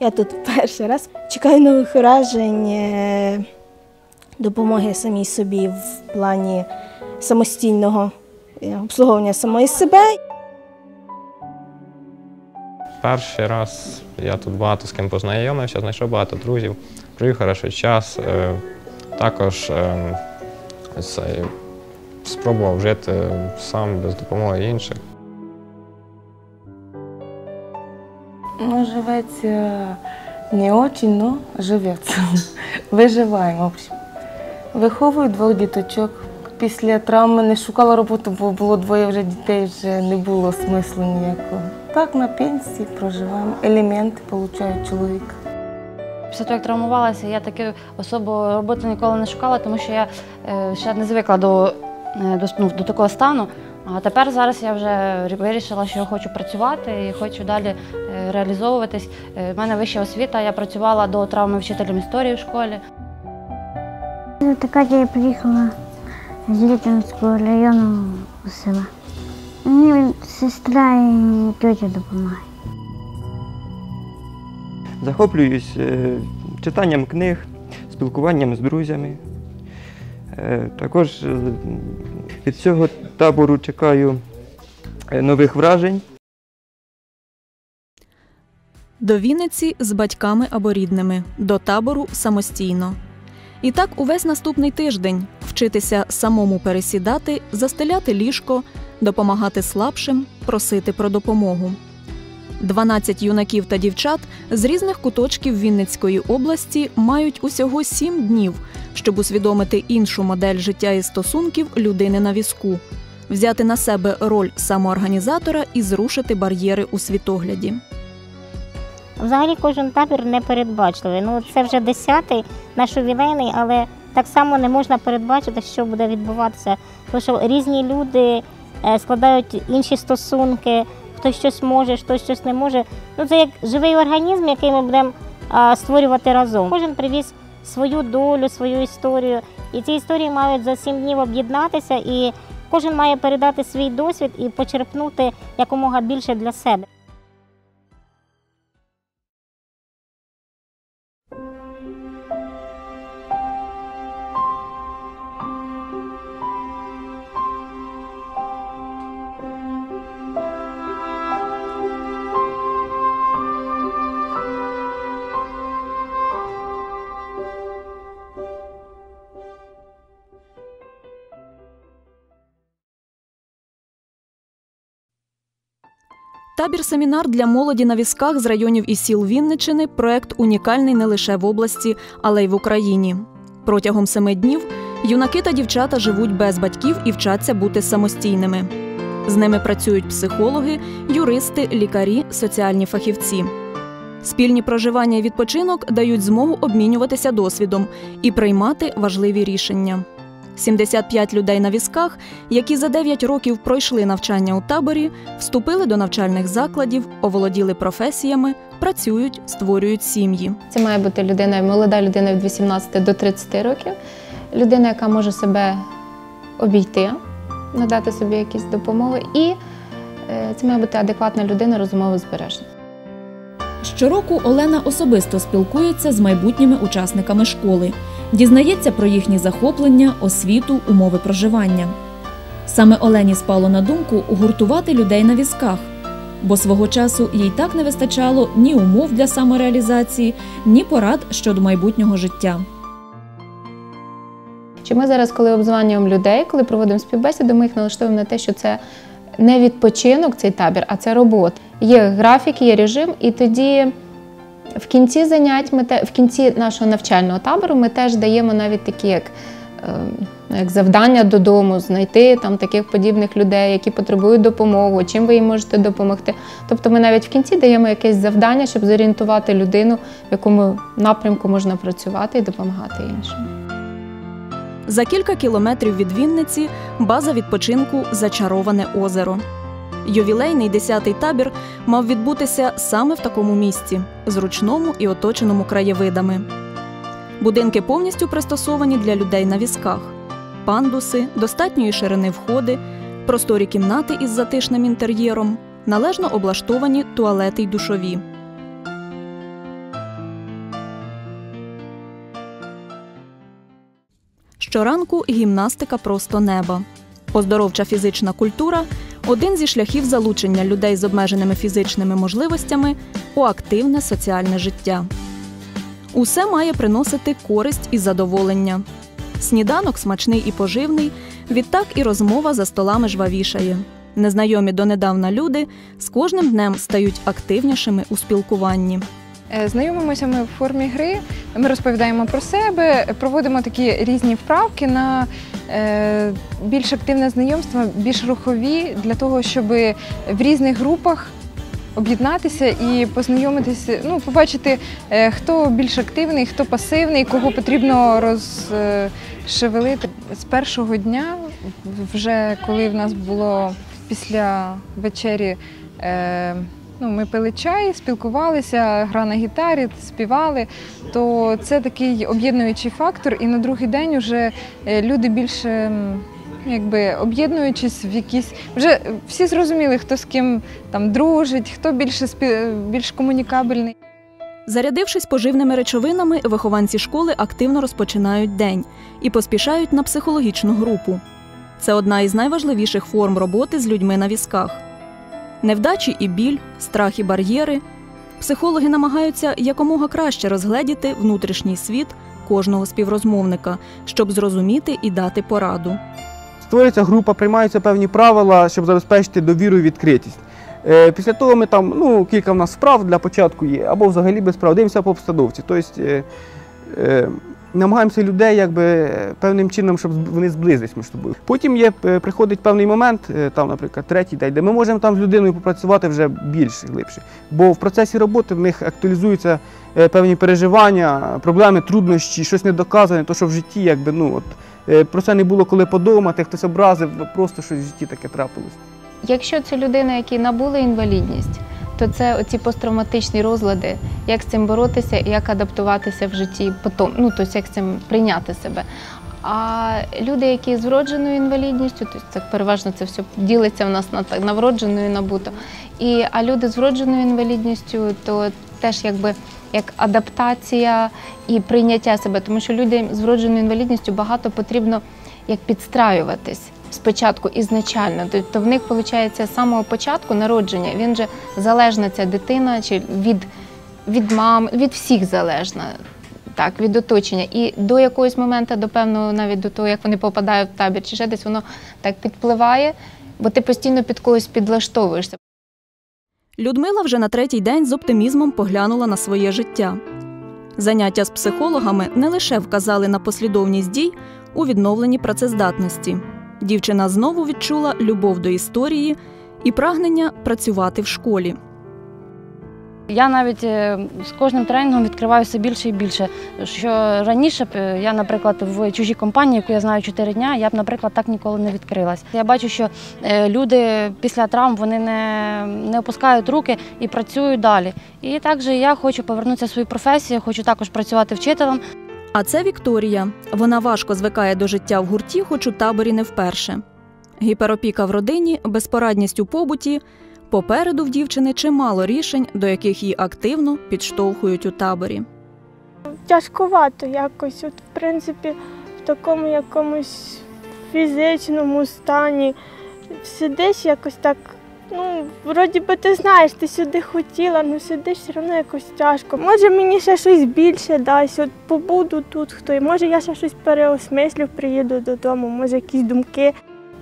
Я тут перший раз. Чекаю нових вражень, е, допомоги самій собі в плані самостійного е, обслуговування самої себе. Перший раз я тут багато з ким познайомився, знайшов багато друзів, провів хороший час. Е, Також спробував жити сам без допомоги інших. Живеться не очень, но живеться. Виживаємо, в. Виховую двох діточок. Після травми не шукала роботу, бо було двоє вже дітей, вже не було смислу ніякого. Так, на пенсії проживаємо. Елементи получає чоловік. Після того, як травмувалася, я таки особу роботи ніколи не шукала, тому що я е, ще не звикла до, е, до, ну, до такого стану. А тепер зараз я вже вирішила, що я хочу працювати і хочу далі реалізовуватись. У мене вища освіта, я працювала до травми вчителем історії в школі. Така я приїхала з Літинського району у села. Мені сестра і тетя допомагають. Захоплююсь е, читанням книг, спілкуванням з друзями. Е, Також е, від цього табору чекаю е, нових вражень. До Вінниці з батьками або рідними, до табору самостійно. І так увесь наступний тиждень вчитися самому пересідати, застеляти ліжко, допомагати слабшим, просити про допомогу. 12 юнаків та дівчат з різних куточків Вінницької області мають усього 7 днів, щоб усвідомити іншу модель життя і стосунків людини на візку, взяти на себе роль самоорганізатора і зрушити бар'єри у світогляді. Взагалі кожен табір непередбачливий. Ну це вже десятий наш ювілейний, але так само не можна передбачити, що буде відбуватися. Тому що різні люди е, складають інші стосунки, хтось щось може, хтось щось не може. Ну це як живий організм, який ми будемо створювати разом. Кожен привіз свою долю, свою історію, і ці історії мають за сім днів об'єднатися, і кожен має передати свій досвід і почерпнути якомога більше для себе. Табір семінар для молоді на візках з районів і сіл Вінничини проект унікальний не лише в області, але й в Україні. Протягом семи днів юнаки та дівчата живуть без батьків і вчаться бути самостійними. З ними працюють психологи, юристи, лікарі, соціальні фахівці. Спільні проживання і відпочинок дають змогу обмінюватися досвідом і приймати важливі рішення. 75 людей на візках, які за 9 років пройшли навчання у таборі, вступили до навчальних закладів, оволоділи професіями, працюють, створюють сім'ї. Це має бути людина, молода людина від 18 до 30 років, людина, яка може себе обійти, надати собі якісь допомоги, і е, це має бути адекватна людина, розумово збережена. Щороку Олена особисто спілкується з майбутніми учасниками школи, дізнається про їхні захоплення, освіту, умови проживання. Саме Олені спало на думку гуртувати людей на візках, бо свого часу їй так не вистачало ні умов для самореалізації, ні порад щодо майбутнього життя. Чи ми зараз, коли обзванюємо людей, коли проводимо співбесіду, ми їх налаштовуємо на те, що це не відпочинок цей табір, а це робота. Є графік, є режим, і тоді в кінці занять ми в кінці нашого навчального табору ми теж даємо навіть такі як. е, Як завдання додому, знайти там таких подібних людей, які потребують допомоги, чим ви їм можете допомогти. Тобто ми навіть в кінці даємо якесь завдання, щоб зорієнтувати людину, в якому напрямку можна працювати і допомагати іншим. За кілька кілометрів від Вінниці база відпочинку Зачароване озеро. Ювілейний 10-й табір мав відбутися саме в такому місці, зручному і оточеному краєвидами. Будинки повністю пристосовані для людей на візках, пандуси, достатньої ширини входи, просторі кімнати із затишним інтер'єром, належно облаштовані туалети й душові. Щоранку гімнастика просто неба. Оздоровча фізична культура один зі шляхів залучення людей з обмеженими фізичними можливостями у активне соціальне життя. Усе має приносити користь і задоволення. Сніданок смачний і поживний, відтак і розмова за столами жвавішає. Незнайомі донедавна люди з кожним днем стають активнішими у спілкуванні. Е, Знайомимося ми в формі гри, ми розповідаємо про себе, проводимо такі різні вправки на е, більш активне знайомство, більш рухові для того, щоб в різних групах об'єднатися і познайомитися, ну, побачити, е, хто більш активний, хто пасивний, кого потрібно розшевелити. З першого дня, вже коли в нас було після вечері. Е, Ну, ми пили чай, спілкувалися, гра на гітарі, співали. То це такий об'єднуючий фактор. І на другий день вже е, люди більше якби об'єднуючись в якісь. Вже всі зрозуміли, хто з ким там дружить, хто більше спі... більш комунікабельний. Зарядившись поживними речовинами, вихованці школи активно розпочинають день і поспішають на психологічну групу. Це одна із найважливіших форм роботи з людьми на візках. Невдачі і біль, страх і бар'єри. Психологи намагаються якомога краще розгледіти внутрішній світ кожного співрозмовника, щоб зрозуміти і дати пораду. Створюється група, приймаються певні правила, щоб забезпечити довіру і відкритість. Е, Після того ми там, ну, кілька в нас справ для початку є, або взагалі без справ, дивимося по обстановці. Тобто е, е, намагаємося людей якби, певним чином, щоб вони зблизились між собою. Потім є, е, приходить певний момент, е, там, наприклад, третій день, де ми можемо там з людиною попрацювати вже більш глибше. Бо в процесі роботи в них актуалізуються е, певні переживання, проблеми, труднощі, щось недоказане, то що в житті, якби, ну, от, про це не було коли подумати, хтось образив, просто щось в житті таке трапилось. Якщо це людина, які набули інвалідність, то це оці посттравматичні розлади, як з цим боротися і як адаптуватися в житті потім, ну тобто як з цим прийняти себе. А люди, які з вродженою інвалідністю, то це переважно це все ділиться в нас на на вроджену і набуто. І а люди з вродженою інвалідністю, то теж якби як адаптація і прийняття себе, тому що людям з вродженою інвалідністю багато потрібно як підстраюватись спочатку ізначально. Тобто в них виходить з самого початку народження. Він же залежна ця дитина чи від, від мам, від всіх залежна. Так, від оточення. І до якогось моменту, до певного, навіть до того, як вони попадають в табір чи ще десь, воно так підпливає, бо ти постійно під когось підлаштовуєшся. Людмила вже на третій день з оптимізмом поглянула на своє життя. Заняття з психологами не лише вказали на послідовність дій у відновленні працездатності. Дівчина знову відчула любов до історії і прагнення працювати в школі. Я навіть е, з кожним тренінгом відкриваю все більше і більше. Що раніше б е, я, наприклад, в чужій компанії, яку я знаю 4 дня, я б, наприклад, так ніколи не відкрилась. Я бачу, що е, люди після травм вони не, не опускають руки і працюють далі. І також я хочу повернутися в свою професію, хочу також працювати вчителем. А це Вікторія. Вона важко звикає до життя в гурті, хоч у таборі не вперше. Гіперопіка в родині, безпорадність у побуті. Попереду в дівчини чимало рішень, до яких її активно підштовхують у таборі. Тяжкувато якось, от, в принципі, в такому якомусь фізичному стані. Сидиш якось так, ну, вроді би ти знаєш, ти сюди хотіла, але сидиш все одно якось тяжко. Може мені ще щось більше дасть, от побуду тут хто, може я ще щось переосмислю, приїду додому, може якісь думки.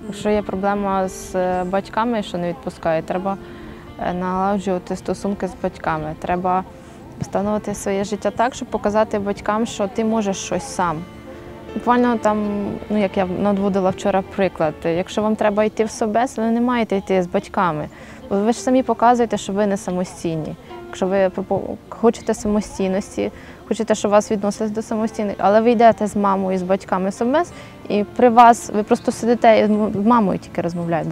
Якщо є проблема з е, батьками, що не відпускають, треба е, налагоджувати стосунки з батьками. Треба встановити своє життя так, щоб показати батькам, що ти можеш щось сам. Буквально там, ну як я надводила вчора приклад, якщо вам треба йти в собес, ви не маєте йти з батьками. Ви ж самі показуєте, що ви не самостійні. Якщо ви хочете самостійності, хочете, щоб вас відносились до самостійних, але ви йдете з мамою, з батьками собес, і при вас ви просто сидите і з мамою тільки розмовляєте.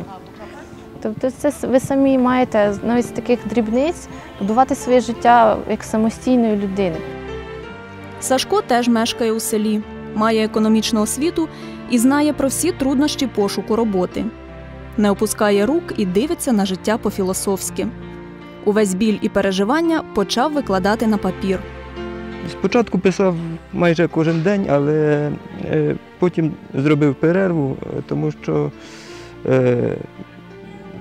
Тобто це ви самі маєте навіть з таких дрібниць будувати своє життя як самостійної людини. Сашко теж мешкає у селі, має економічну освіту і знає про всі труднощі пошуку роботи. Не опускає рук і дивиться на життя по-філософськи. Увесь біль і переживання почав викладати на папір. Спочатку писав майже кожен день, але е, потім зробив перерву, тому що е,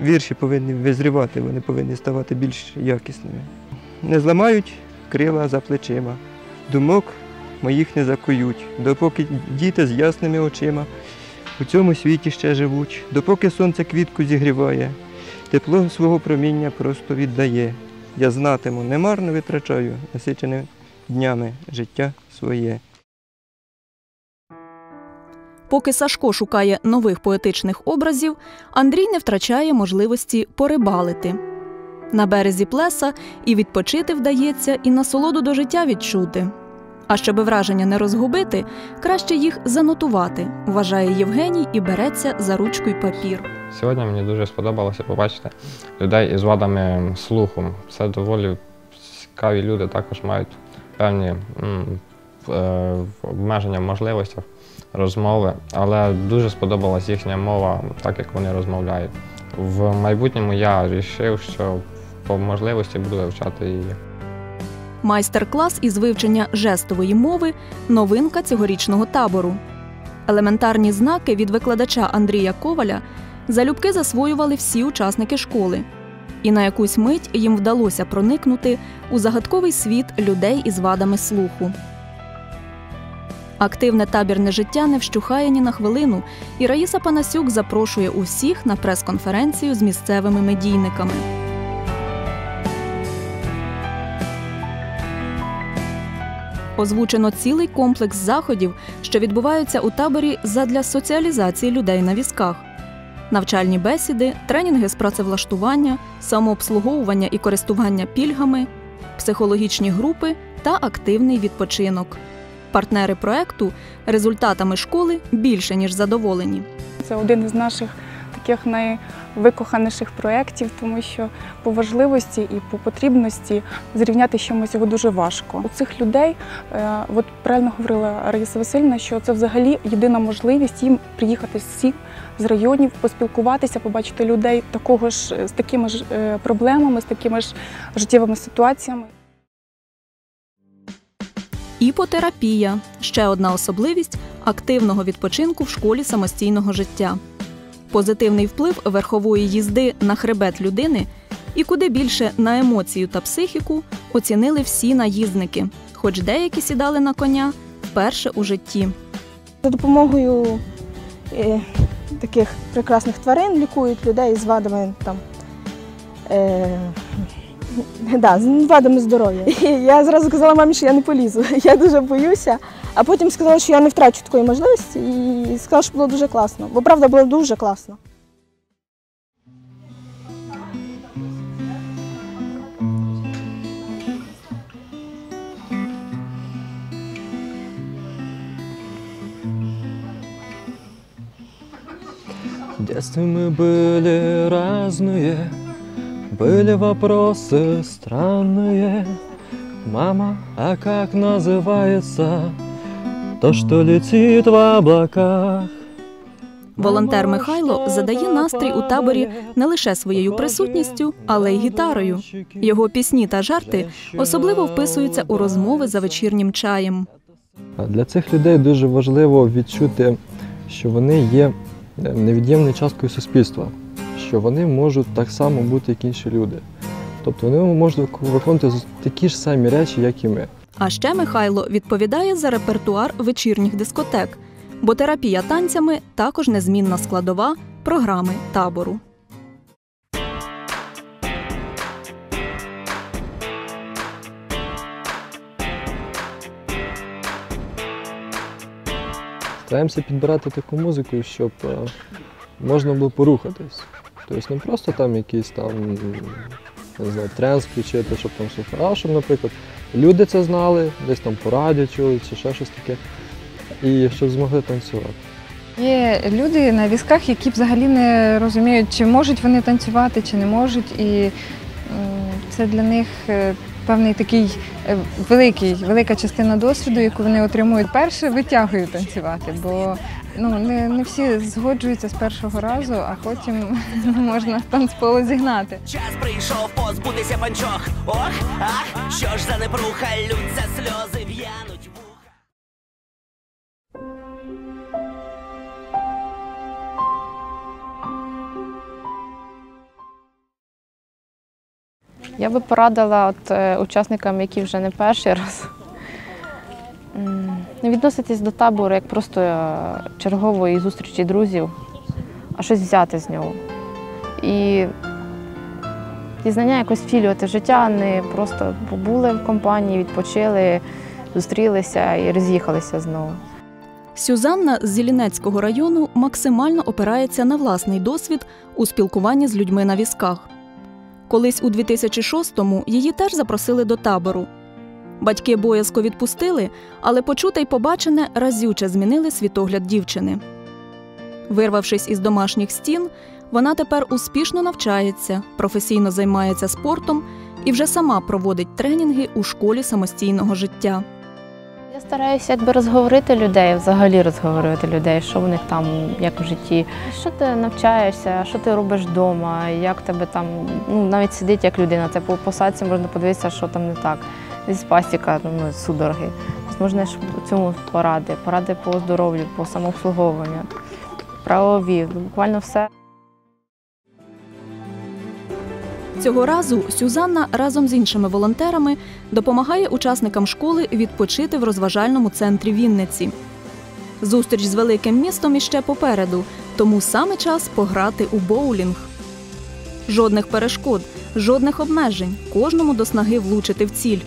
вірші повинні визрівати, вони повинні ставати більш якісними. Не зламають крила за плечима, думок моїх не закують, допоки діти з ясними очима у цьому світі ще живуть, допоки сонце квітку зігріває, тепло свого проміння просто віддає. Я знатиму, немарно витрачаю насиченим днями життя своє. Поки Сашко шукає нових поетичних образів, Андрій не втрачає можливості порибалити. На березі плеса і відпочити вдається, і насолоду до життя відчути. А щоби враження не розгубити, краще їх занотувати, вважає Євгеній і береться за ручку й папір. Сьогодні мені дуже сподобалося побачити людей із вадами слуху. Це доволі цікаві люди, також мають певні е, обмеження в можливостях розмови, але дуже сподобалась їхня мова, так як вони розмовляють. В майбутньому я вирішив, що по можливості буду вивчати її. Майстер-клас із вивчення жестової мови новинка цьогорічного табору. Елементарні знаки від викладача Андрія Коваля залюбки засвоювали всі учасники школи. І на якусь мить їм вдалося проникнути у загадковий світ людей із вадами слуху. Активне табірне життя не вщухає ні на хвилину, і Раїса Панасюк запрошує усіх на прес-конференцію з місцевими медійниками. Озвучено цілий комплекс заходів, що відбуваються у таборі задля соціалізації людей на візках. Навчальні бесіди, тренінги з працевлаштування, самообслуговування і користування пільгами, психологічні групи та активний відпочинок. Партнери проекту результатами школи більше ніж задоволені. Це один із наших таких найвикоханіших проєктів, тому що по важливості і по потрібності зрівняти з чимось його дуже важко. У цих людей, е, от правильно говорила Раїса Васильівна, що це взагалі єдина можливість їм приїхати всі з районів, поспілкуватися, побачити людей такого ж з такими ж е, проблемами, з такими ж життєвими ситуаціями. Іпотерапія ще одна особливість активного відпочинку в школі самостійного життя. Позитивний вплив верхової їзди на хребет людини і куди більше на емоцію та психіку оцінили всі наїзники, хоч деякі сідали на коня вперше у житті. За допомогою е, таких прекрасних тварин лікують людей з вадами там. Е, да, з вадами здоров'я. Я зразу казала мамі, що я не полізу. Я дуже боюся. А потім сказала, що я не втрачу такої можливості, і сказала, що було дуже класно. Бо правда було дуже класно. В детстве мы были разные, были вопросы странные. Мама, а как называется То, что летит в облаках? Волонтер Михайло задає настрій у таборі не лише своєю присутністю, але й гітарою. Його пісні та жарти особливо вписуються у розмови за вечірнім чаєм. Для цих людей дуже важливо відчути, що вони є е, невід'ємною часткою суспільства, що вони можуть так само бути, як інші люди. Тобто вони можуть виконувати такі ж самі речі, як і ми. А ще Михайло відповідає за репертуар вечірніх дискотек, бо терапія танцями також незмінна складова програми табору. Стараємося підбирати таку музику, щоб е, можна було порухатись. Тобто не просто там якийсь там не знаю, тренс включити, щоб там щоб, наприклад, люди це знали, десь там по радіо чули чи ще щось таке, і щоб змогли танцювати. Є люди на візках, які взагалі не розуміють, чи можуть вони танцювати, чи не можуть. І це для них е, певний такий е, великий, велика частина досвіду, яку вони отримують. Перше витягують танцювати, бо ну не, не всі згоджуються з першого разу, а потім можна з танцполу зігнати. Час прийшов позбутися панчох. Ох, ах, що ж за непруха, лються сльози в'януть. Я би порадила от, е, учасникам, які вже не перший раз, відноситись до табору як просто е, чергової зустрічі друзів, а щось взяти з нього. І дізнання якось втілювати життя, не просто побули в компанії, відпочили, зустрілися і роз'їхалися знову. Сюзанна з Зілінецького району максимально опирається на власний досвід у спілкуванні з людьми на візках. Колись у 2006-му її теж запросили до табору. Батьки боязко відпустили, але почуте й побачене разюче змінили світогляд дівчини. Вирвавшись із домашніх стін, вона тепер успішно навчається, професійно займається спортом і вже сама проводить тренінги у школі самостійного життя. Я стараюся якби розговорити людей, взагалі розговорювати людей, що в них там, як в житті, що ти навчаєшся, що ти робиш вдома, як тебе там, ну навіть сидить як людина, це по посадці можна подивитися, що там не так. Десь пасіка, ну, судороги. Тобто можна ж цьому поради, поради по здоров'ю, по самообслуговуванню, правові, буквально все. Цього разу Сюзанна разом з іншими волонтерами допомагає учасникам школи відпочити в розважальному центрі Вінниці. Зустріч з великим містом іще попереду, тому саме час пограти у боулінг. Жодних перешкод, жодних обмежень, кожному до снаги влучити в ціль.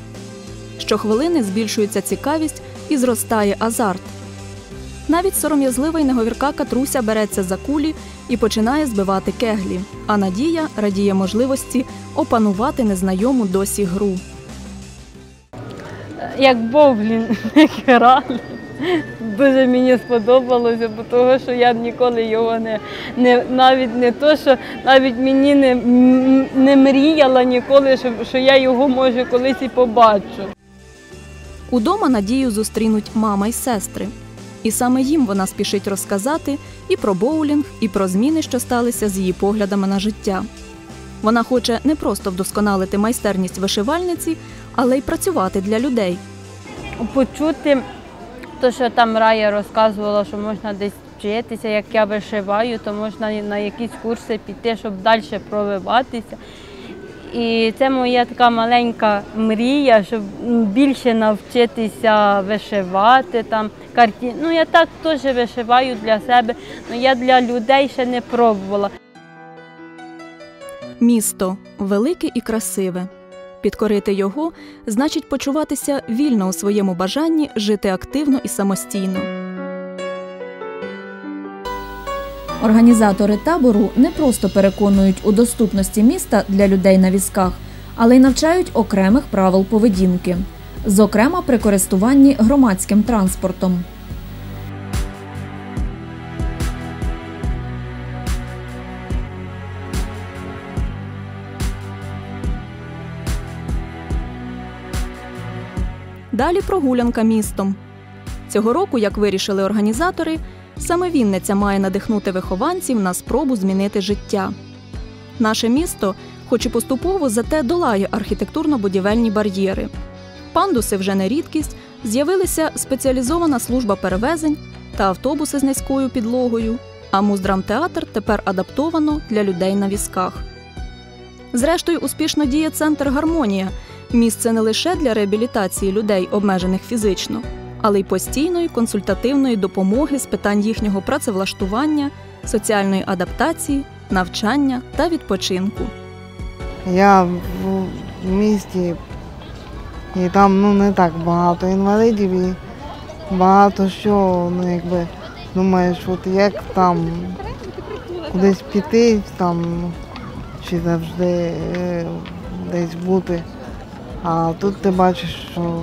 Щохвилини збільшується цікавість і зростає азарт. Навіть сором'язлива й неговірка Катруся береться за кулі і починає збивати кеглі, а Надія радіє можливості опанувати незнайому досі гру. як боулінг грали. Дуже мені сподобалося, бо того, що я ніколи його не, не навіть не то, що навіть мені не, не мріяла ніколи, що, що я його може колись і побачу. Удома Надію зустрінуть мама й сестри. І саме їм вона спішить розказати і про боулінг, і про зміни, що сталися з її поглядами на життя. Вона хоче не просто вдосконалити майстерність вишивальниці, але й працювати для людей. Почути те, що там Рая розказувала, що можна десь вчитися, як я вишиваю, то можна на якісь курси піти, щоб далі провиватися. І це моя така маленька мрія, щоб більше навчитися вишивати там карті. Ну я так теж вишиваю для себе, але я для людей ще не пробувала. Місто велике і красиве. Підкорити його значить почуватися вільно у своєму бажанні жити активно і самостійно. Організатори табору не просто переконують у доступності міста для людей на візках, але й навчають окремих правил поведінки, зокрема при користуванні громадським транспортом. Далі прогулянка містом. Цього року, як вирішили організатори, саме Вінниця має надихнути вихованців на спробу змінити життя. Наше місто, хоч і поступово, зате долає архітектурно-будівельні бар'єри. Пандуси вже не рідкість, з'явилися спеціалізована служба перевезень та автобуси з низькою підлогою, а муздрамтеатр тепер адаптовано для людей на візках. Зрештою, успішно діє центр Гармонія місце не лише для реабілітації людей, обмежених фізично, але й постійної консультативної допомоги з питань їхнього працевлаштування, соціальної адаптації, навчання та відпочинку. Я в місті, і там ну, не так багато інвалідів і багато що, ну якби думаєш, от як там кудись піти, там чи завжди е, десь бути. А тут ти бачиш, що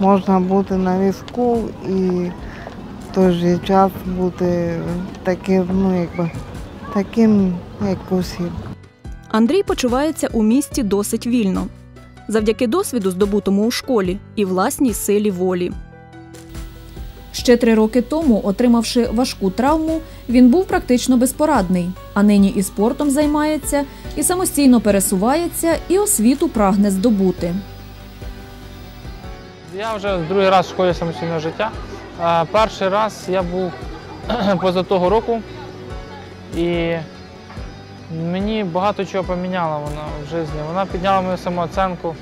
можна бути на візку і в той же час бути таким, ну якби таким, як усі. Андрій почувається у місті досить вільно. завдяки досвіду, здобутому у школі, і власній силі волі. Ще три роки тому, отримавши важку травму, він був практично безпорадний, а нині і спортом займається, і самостійно пересувається, і освіту прагне здобути. Я вже другий раз в школі самостійного життя. Е, Перший раз я був поза того року, і мені багато чого поміняла вона в житті. Вона підняла мою самооцінку,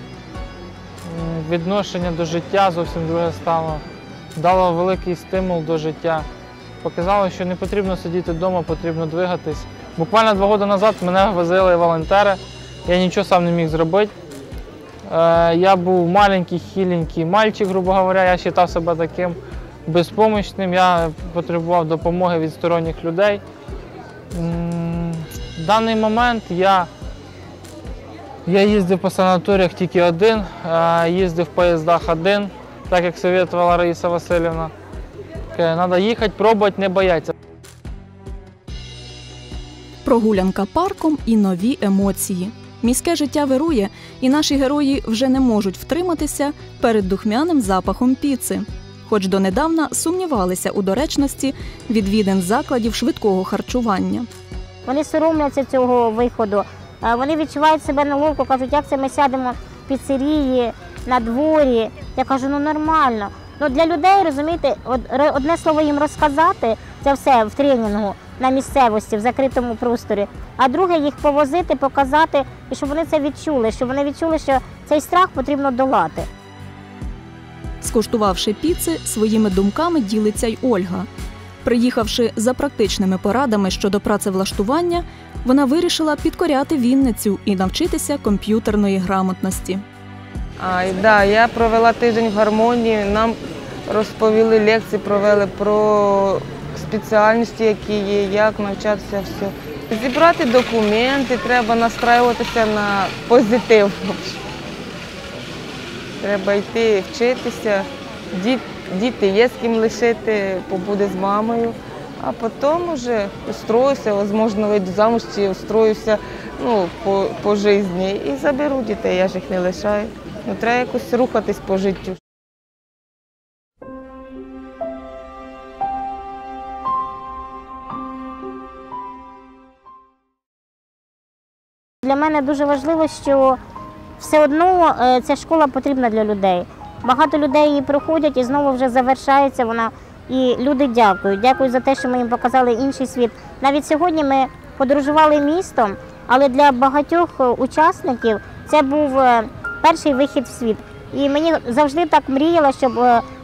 відношення до життя зовсім друге стало, дала великий стимул до життя. Показала, що не потрібно сидіти вдома, потрібно двигатись. Буквально два роки назад мене возили волонтери, я нічого сам не міг зробити. Е, Я був маленький, хиленький мальчик, грубо говоря, я вважав себе таким безпомічним. Я потребував допомоги від сторонніх людей. В даний момент я, я їздив по санаторіях тільки один, е, їздив в поїздах один, так як советувала Раїса Васильівна. Треба їхати, пробувати, не боятися. Прогулянка парком і нові емоції. Міське життя вирує, і наші герої вже не можуть втриматися перед духмяним запахом піци. Хоч донедавна сумнівалися у доречності відвідин закладів швидкого харчування. Вони соромляться цього виходу. Вони відчувають себе неловко, кажуть, як це ми сядемо в піцерії, на дворі. Я кажу, ну нормально. Ну для людей, розумієте, од- одне слово їм розказати, це все в тренінгу на місцевості, в закритому просторі. А друге їх повозити, показати, і щоб вони це відчули, щоб вони відчули, що цей страх потрібно долати. Скуштувавши піци, своїми думками ділиться й Ольга. Приїхавши за практичними порадами щодо працевлаштування, вона вирішила підкоряти Вінницю і навчитися комп'ютерної грамотності. А, да, я провела тиждень в гармонії. Нам розповіли лекції, провели про спеціальності, які є, як навчатися все. Зібрати документи, треба настраюватися на позитив. Треба йти вчитися. Діт- Діти є з ким лишити, побуде з мамою. А потім вже устроюся, можливо, вийду замуж чи устроюся ну, по, по житті і заберу дітей, я ж їх не лишаю. Ну, треба якось рухатись по життю. Для мене дуже важливо, що все одно е, ця школа потрібна для людей. Багато людей її проходять і знову вже завершається вона. І люди дякують. Дякую за те, що ми їм показали інший світ. Навіть сьогодні ми подорожували містом, але для багатьох е, учасників це був е, перший вихід в світ. І мені завжди так мріяла, щоб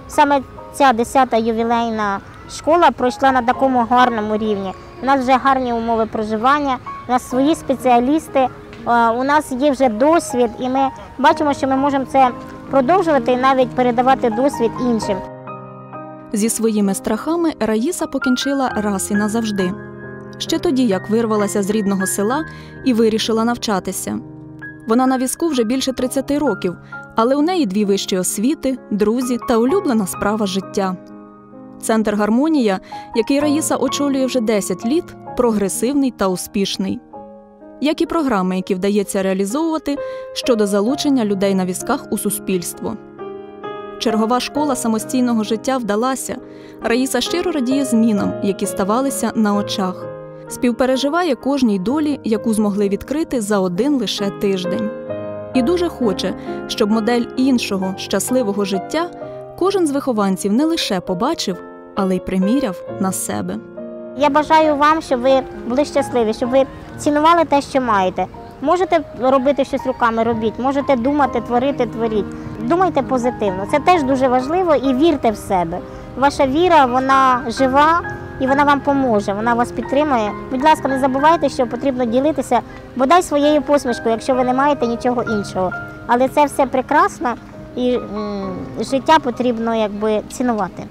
саме ця 10-та ювілейна школа пройшла на такому гарному рівні. У нас вже гарні умови проживання, у нас свої спеціалісти, е, у нас є вже досвід, і ми бачимо, що ми можемо це продовжувати і навіть передавати досвід іншим. Зі своїми страхами Раїса покінчила раз і назавжди. Ще тоді, як вирвалася з рідного села і вирішила навчатися. Вона на візку вже більше 30 років, але у неї дві вищі освіти, друзі та улюблена справа життя. Центр Гармонія, який Раїса очолює вже 10 літ, прогресивний та успішний. Як і програми, які вдається реалізовувати щодо залучення людей на візках у суспільство. Чергова школа самостійного життя вдалася. Раїса щиро радіє змінам, які ставалися на очах. Співпереживає кожній долі, яку змогли відкрити за один лише тиждень. І дуже хоче, щоб модель іншого щасливого життя кожен з вихованців не лише побачив, але й приміряв на себе. Я бажаю вам, щоб ви були щасливі, щоб ви цінували те, що маєте. Можете робити щось руками, робіть, можете думати, творити, творіть. Думайте позитивно. Це теж дуже важливо і вірте в себе. Ваша віра, вона жива і вона вам поможе, вона вас підтримує. Будь ласка, не забувайте, що потрібно ділитися бодай своєю посмішкою, якщо ви не маєте нічого іншого. Але це все прекрасно і життя потрібно якби цінувати.